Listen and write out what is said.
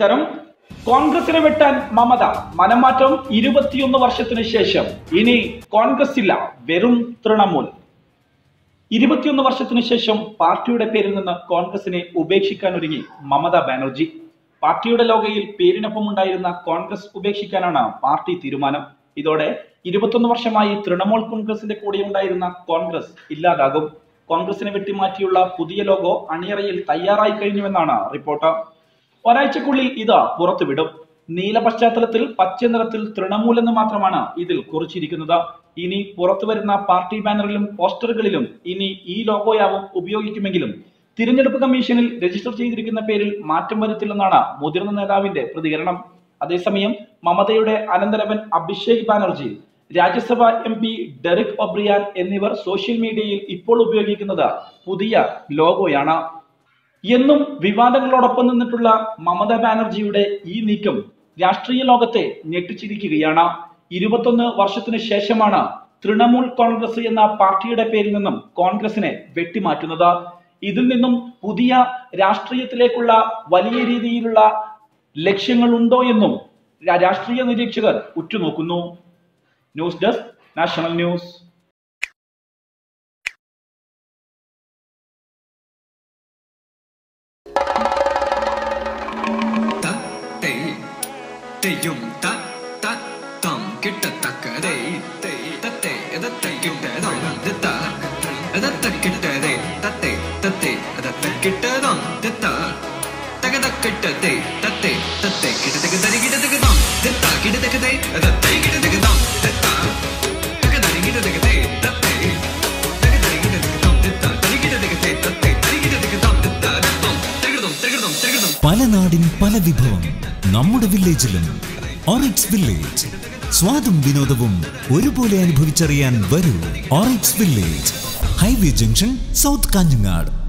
നമസ്കാരം. കോൺഗ്രസിനെ വെട്ടാൻ മമത. മനംമാറ്റം ഇരുപത്തിയൊന്ന് വർഷത്തിന് ശേഷം. ഇനി കോൺഗ്രസ് ഇല്ല വെറും തൃണമൂൽ. ഇരുപത്തിയൊന്ന് വർഷത്തിന് ശേഷം പാർട്ടിയുടെ പേരിൽ നിന്ന് കോൺഗ്രസിനെ ഉപേക്ഷിക്കാൻ ഒരുങ്ങി മമത ബാനർജി. പാർട്ടിയുടെ ലോകയിൽ പേരിനൊപ്പം ഉണ്ടായിരുന്ന കോൺഗ്രസ് ഉപേക്ഷിക്കാനാണ് പാർട്ടി തീരുമാനം. ഇതോടെ ഇരുപത്തൊന്ന് വർഷമായി തൃണമൂൽ കോൺഗ്രസിന്റെ കൂടെ ഉണ്ടായിരുന്ന കോൺഗ്രസ് ഇല്ലാതാകും. കോൺഗ്രസിനെ വെട്ടിമാറ്റിയുള്ള പുതിയ ലോഗോ അണിയറയിൽ തയ്യാറായി കഴിഞ്ഞുവെന്നാണ് റിപ്പോർട്ട്. ഒരാഴ്ചക്കുള്ളിൽ ഇത് പുറത്തുവിടും. നീല പശ്ചാത്തലത്തിൽ പച്ച നിറത്തിൽ തൃണമൂൽ എന്ന് മാത്രമാണ് ഇതിൽ കുറിച്ചിരിക്കുന്നത്. ഇനി പുറത്തു വരുന്ന പാർട്ടി ബാനറിലും പോസ്റ്ററുകളിലും ഇനി ഈ ലോഗോയാവും ഉപയോഗിക്കുമെങ്കിലും തിരഞ്ഞെടുപ്പ് കമ്മീഷനിൽ രജിസ്റ്റർ ചെയ്തിരിക്കുന്ന പേരിൽ മാറ്റം വരുത്തില്ലെന്നാണ് മുതിർന്ന നേതാവിന്റെ പ്രതികരണം. അതേസമയം മമതയുടെ അനന്തരവൻ Abhishek Banerjee Rajya Sabha M P Derek O'Brien എന്നിവർ സോഷ്യൽ മീഡിയയിൽ ഇപ്പോൾ ഉപയോഗിക്കുന്നത് പുതിയ ലോഗോയാണ്. എന്നും വിവാദങ്ങളോടൊപ്പം നിന്നിട്ടുള്ള മമതാ ബാനർജിയുടെ ഈ നീക്കം രാഷ്ട്രീയ ലോകത്തെ ഞെട്ടിച്ചിരിക്കുകയാണ്. ഇരുപത്തൊന്ന് വർഷത്തിനു ശേഷമാണ് തൃണമൂൽ കോൺഗ്രസ് എന്ന പാർട്ടിയുടെ പേരിൽ നിന്നും കോൺഗ്രസിനെ വെട്ടിമാറ്റുന്നത്. ഇതിൽ നിന്നും പുതിയ രാഷ്ട്രീയത്തിലേക്കുള്ള വലിയ രീതിയിലുള്ള ലക്ഷ്യങ്ങൾ ഉണ്ടോ എന്നും രാഷ്ട്രീയ നിരീക്ഷകർ ഉറ്റുനോക്കുന്നു. News desk national news. செய்யும் த த தம் கிட்டத்தக்கதை தத்தை தத்தை எதத்தை கிட்டதம் தித்தா எதத்தை கிட்டதே தத்தை தத்தை எதத்தை கிட்டதம் தித்தா தகத கிட்டதை தத்தை தத்தை கிட்டதக்கு தரி கிட்டதக்கு தம் தித்தா கிட்டதக்கு தை எதத்தை പല നാടിൻ പല വിഭവം. നമ്മുടെ വില്ലേജിലും ഓറിക്സ് വില്ലേജ്. സ്വാദും വിനോദവും ഒരുപോലെ അനുഭവിച്ചറിയാൻ വരൂ Oryx village. Highway junction south Kanhangad.